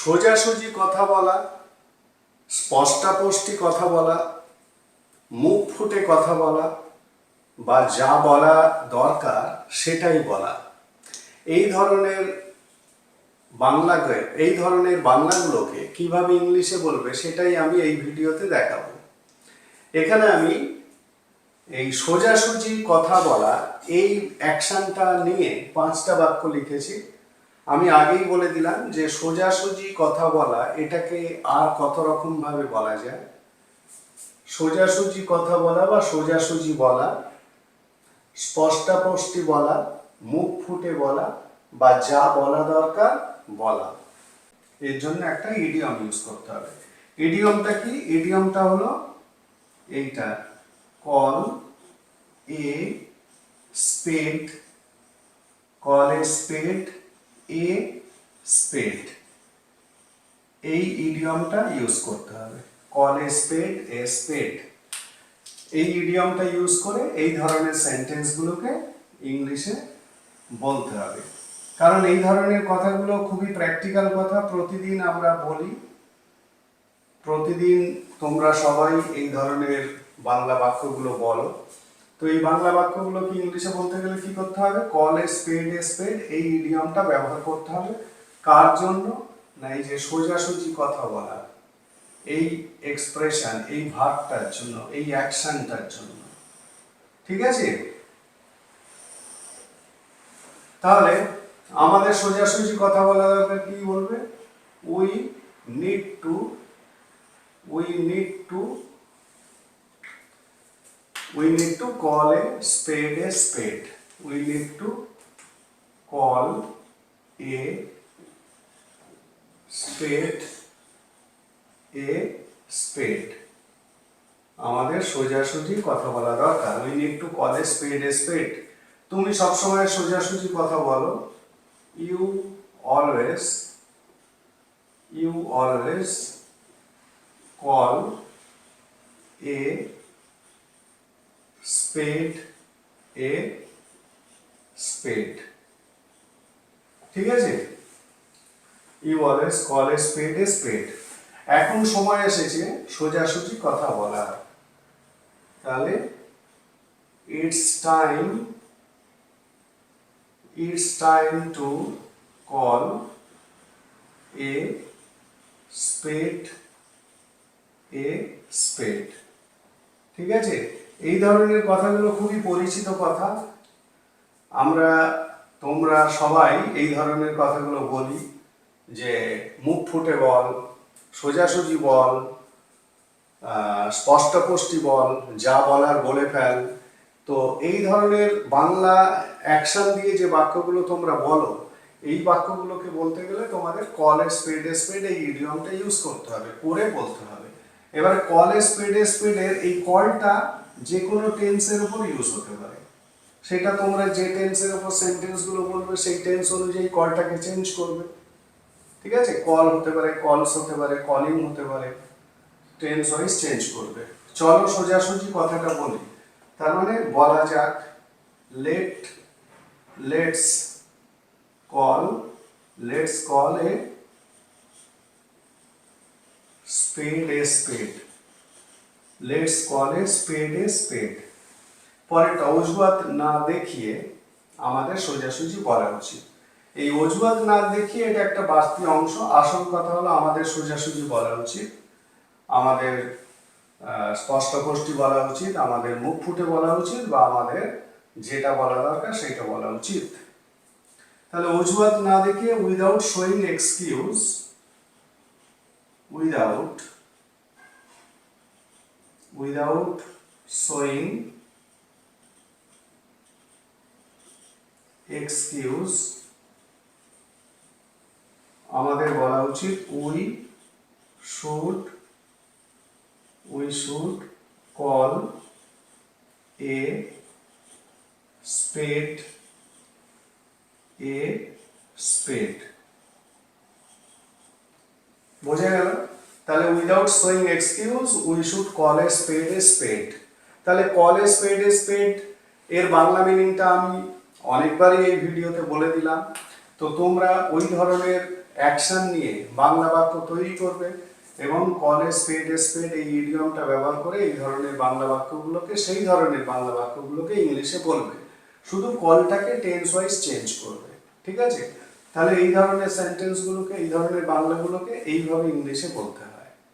সোজাসুজি কথা বলা স্পষ্টাস্পষ্টি কথা বলা, মুখ ফুটে কথা বলা বা যা বলা দরকার সেটাই বলা। এই ধরনের বাংলাকে এই ধরনের বাংলাগুলোকে কীভাবে ইংলিশে বলবে সেটাই আমি এই ভিডিওতে দেখাবো। এখানে আমি এই সোজাসুজি কথা বলা, এই অ্যাকশনটা নিয়ে পাঁচটা বাক্য লিখেছি। আমি আগেই বলে দিলাম যে সোজাসুজি কথা বলা, এটাকে আর কত রকম ভাবে বলা যায়? সোজাসুজি কথা বলা বা সোজাসুজি বলা স্পষ্টাস্পষ্টি বলা, মুখ ফুটে বলা বা যা বলা দরকার বলা। এর জন্য একটা ইডিয়ম ইউজ করতে হবে। ইডিয়মটা কি? ইডিয়মটা হলো এইটা। Call a স্পেড, call a spade a স্পেড এই ইডিয়মটা ইউজ করতে হবে। কল এ স্পেড এ স্পেড এই ইডিয়মটা ইউজ করে এই ধরনের সেন্টেন্সগুলোকে ইংলিশে বলতে হবে। কারণ এই ধরনের কথাগুলো খুবই প্র্যাকটিক্যাল কথা। প্রতিদিন আমরা বলি। প্রতিদিন তোমরা সবাই এই ধরনের বাংলা বাক্যগুলো বলো। তো এই বাংলা বাক্যগুলোকে ইংলিশে বলতে গেলে কি করতে হবে? কল এ স্পেড এ স্পেড এই ইডিয়মটা ব্যবহার করতে হবে। কার জন্য? না, এই যে সোজাসুজি কথা বলা, এই এক্সপ্রেশন এই ভাবটার জন্য, এই অ্যাকশনটার জন্য। ঠিক আছে? তাহলে আমাদের সোজাসুজি কথা বলা দরকার কি বলবে? We need to we need to we need to call a spade a spade. We need to call a spade a spade. আমাদের সোজাসুজি কথা বলা দরকার। We need to call a spade a spade তুমি সবসময় সোজাসুজি কথা বলো। You always you always call a spade a spade ঠিক আছে? You always call a spade a spade এখন সময় এসেছে সোজাসুজি কথা বলার। তাহলে it's time it's time to call a spade a spade ঠিক আছে? এই ধরনের কথাগুলো খুবই পরিচিত কথা। আমরা, তোমরা সবাই এই ধরনের কথাগুলো বলি যে মুখ ফুটে বল, সোজাসুজি বল স্পষ্টপুষ্টি বল, যা বলার বলে ফেল। তো এই ধরনের বাংলা অ্যাকশন দিয়ে যে বাক্যগুলো তোমরা বলো, এই বাক্যগুলোকে বলতে গেলে তোমাদের কল স্পেড স্পেড এই ইডিয়মটা ইউজ করতে হবে, করে বলতে হবে। এবারে কল স্পেড স্পেডের এই কলটা যে কোনো টেন্সের উপর ইউজ হতে পারে। সেটা তোমরা যে টেন্সের উপর সেন্টেন্সগুলো বলবে, সেই টেন্স অনুযায়ী কলটাকে চেঞ্জ করবে। ঠিক আছে? কল হতে পারে কলস হতে পারে কলিং হতে পারে টেন্স ওয়াইজ চেঞ্জ করবে। চলো সোজাসুজি কথাটা বলি। তার মানে বলা যাক let let's call let's call a spade a spade let's call a spade a spade পরেরটা অজুহাত না দেখিয়ে আমাদের সোজাসুজি বলা উচিত। এই অজুহাত না দেখিয়ে এটা একটা বাড়তি অংশ। আসল কথা হলো আমাদের সোজাসুজি বলা উচিত। আমাদের আহ, স্পষ্টকষ্টি বলা উচিত। আমাদের মুখ ফুটে বলা উচিত বা আমাদের যেটা বলা দরকার সেটা বলা উচিত। তাহলে অজুহাত না দেখিয়ে without showing excuse without without showing excuse, আমাদের বলা উচিত we should we should call a spade a spade বোঝা গেল? তাহলে without showing excuse we should call a spade a spade তাহলে কল এ স্পেড এ স্পেড এর বাংলা মিনিংটা আমি অনেকবারই এই ভিডিওতে বলে দিলাম। তো তোমরা ওই ধরনের অ্যাকশন নিয়ে বাংলা বাক্য তৈরি করবে এবং কল স্পেড স্পেড এই ইডিয়মটা ব্যবহার করে এই ধরনের বাংলা বাক্যগুলোকে, সেই ধরনের বাংলা বাক্যগুলোকে ইংলিশে বলবে। শুধু কলটাকে টেন্স ওয়াইজ চেঞ্জ করবে, ঠিক আছে? তাহলে এই ধরনের সেন্টেন্সগুলোকে এই ধরনের বাংলাগুলোকে এইভাবে ইংলিশে বলতে হবে।